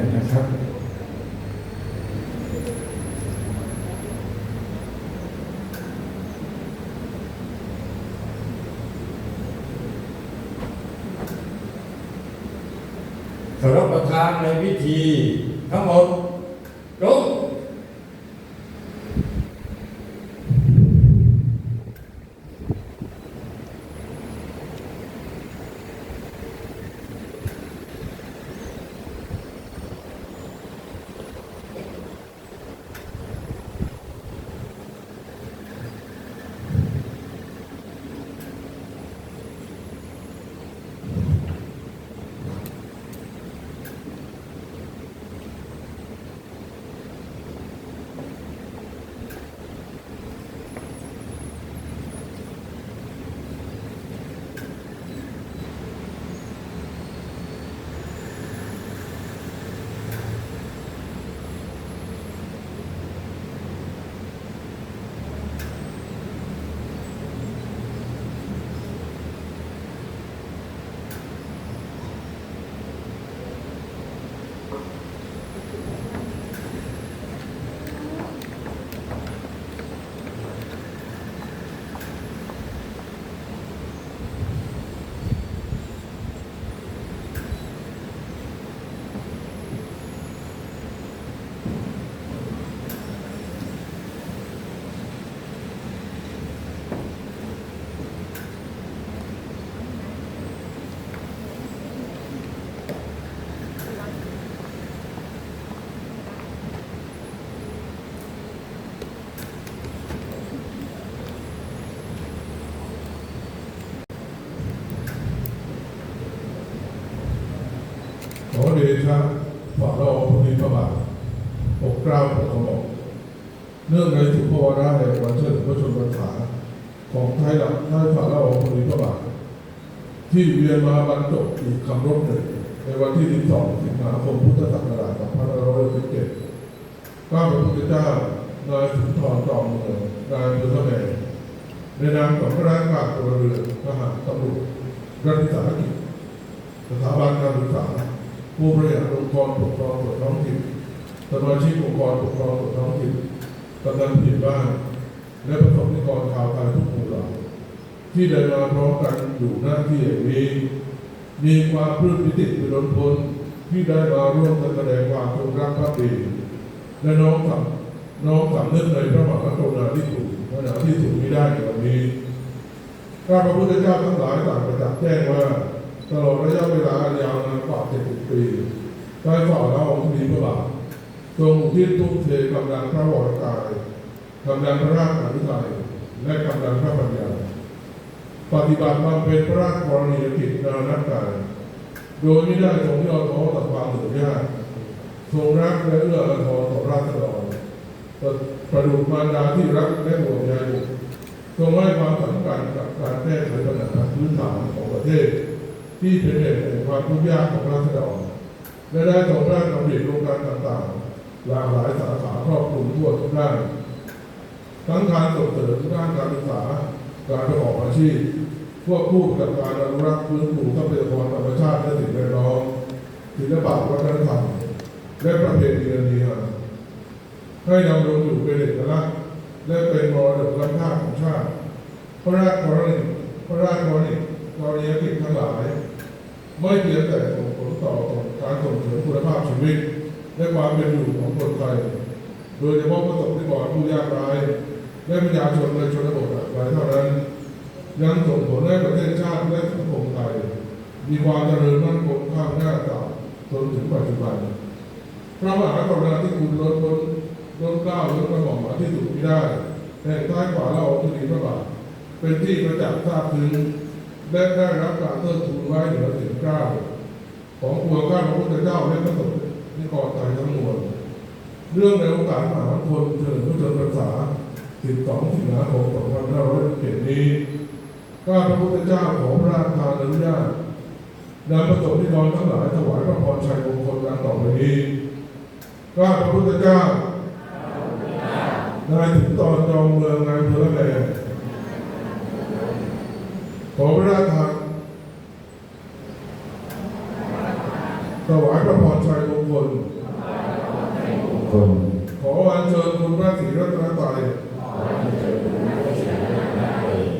งนะครับสำหรับประธานในพิธีทั้งหมดลง ขอเดชะฝ่าละอองธุลีพระบาทปกกล้าปกกระหม่อมเนื่องในสุภวาระแห่งวันเชิดพระชนมพรรษาของไทยหลักท้ายฝ่าละอองธุลีพระบาทที่เวียนมาบรรจบอีกคำรบหนึ่งในวันที่ 12 สิงหาคมพุทธศักราช2567ข้าพระพุทธเจ้านายสุนทรจอมเมืองนายพุทธแม่ในนามของพระราชการพลเรือนทหารตำรวจรัฐวิสาหกิจสถาบันการศึกษา ผู้บริหารองค์กรปกครองส่วนท้องถิ่นสมาชิกองค์กรปกครองส่วนท้องถิ่นกำนันผู้ใหญ่บ้านและประสบนิกรชาวไทยทุกหมู่เหล่าที่ได้มาพร้อมกันอยู่หน้าที่แห่งนี้มีความปลื้มปิติเป็นล้นพ้นที่ได้มาร่วมกันแสดงความจงรักภักดีและน้อมสำน้อมสำนึกในพระมหากรุณาธิคุณขณะที่สุดไม่ได้ในวันนี้ข้าพระพุทธเจ้าทั้งหลายต่างประจักษ์แจ้งว่า ตลอดระยะเวลายาวนาน 70ปีได้ฝ่าละองค์มีพระบาททรงทิศทุ่มเทกำลังพระวรกายกำลังพระราชอานุทัยและกำลังพระปัญญา ปฏิบัติบำเพ็ญพระราชกรณียกิจนานักการโดยไม่ได้ทรงย่อท้อต่อความเหนื่อยยากทรงรักและเอื้ออาทรต่อราษฎรประดุจมารดาที่รักและห่วงใยทรงให้ความสำคัญกับการแก้ไขปัญหาพื้นฐานของประเทศ ที่เป็นเหตุแห่งความทุกข์ยากของราษฎรและได้ทรงระราชดำริโครงการต่างๆ หลากหลายสาขาครอบคลุมทั่วทุกด้านทั้งการส่งเสริมด้านการศึกษาการประกอบอาชีพควบคู่กับการอนุรักษ์พื้นผูทรัพยากรธรรมชาติและสิ่งแวดล้อมศิลปะวัฒนธรรมและประเพณีอันดีงามให้ดำรงอยู่เป็นเอกลักษณ์และเป็นมรดกล้ำค่าของชาติ พระราชกรณีพระราชกรณีกรณียกิจทั้งหลาย ไม่เพียงแต่ส่งผลต่อการส่งเสริมคุณภาพชีวิต และความเป็นอยู่ของคนไทย โดยเฉพาะประสบนิกรผู้ยากไร้และประชาชนในชนบทอะไรเท่านั้น ยังส่งผลให้ประเทศชาติและสังคมไทย มีความเจริญมั่นคงข้ามหน้าต่อจนถึงปัจจุบันพระมหากรุณาธิคุณล้นพ้นล้นเกล้าล้นกระหม่อมาที่สุดไม่ได้แห่งใต้ฝ่าละอองธุลีพระบาทเป็นที่ประจักษ์ทราบถึง และได้รับการเทิดทูนไว้เหนือถึงเกล้าของปวงข้าพระพุทธเจ้าและพระสงฆ์นิกรไทยทั้งมวลเรื่องในโอกาสมหามงคลเฉลิมพระชนมพรรษา12สิงหาคม2567นี้ข้าพระพุทธเจ้าขอพระราชทานอนุญาตนำประสบนิกรทั้งหลายถวายพระพรชัยมงคลดังต่อไปนี้ข้าพระพุทธเจ้านายถึงตอนจองเมืองนายอำเภอละแม ขอพระราชทานถวายพระพรชัยมงคลคลขออัญเชิญคุณพระศรีรัตนตรัย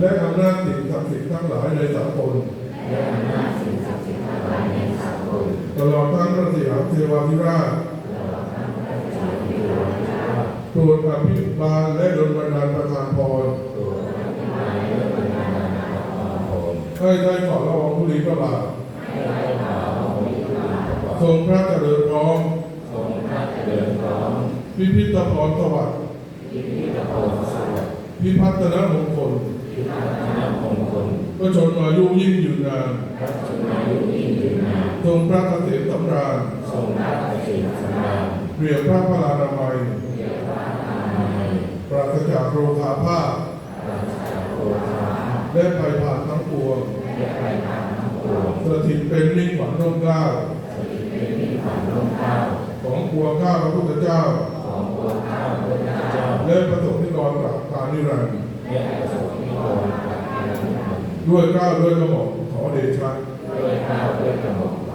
และอำนาจสิ่งศักดิ์สิทธิ์ทั้งหลายในสากลตลอดทั้งพระสยามเทวาธิราชโปรดอภิบาลและดลบันดาลประทานพร ให้ได้ขอละอองธุลีพระบาททรงพระเจริญพร้อมพิพิธภัณฑ์สวัสดิ์พิพัฒนมงคลก็ชนอายุยิ่งยืนนานทรงพระเกษมสำราญเรียบพระพลานามัยปราศจากโรคาพาธและภัยผ่านทั้ง ปวงสถิตเป็นมิ่งขวัญร่มเกล้าของปวงข้าพระพุทธเจ้าและประสบนิกรกับการนิรันดร์ด้วยเกล้าวด้วยกระหม่อมขอเดชะเ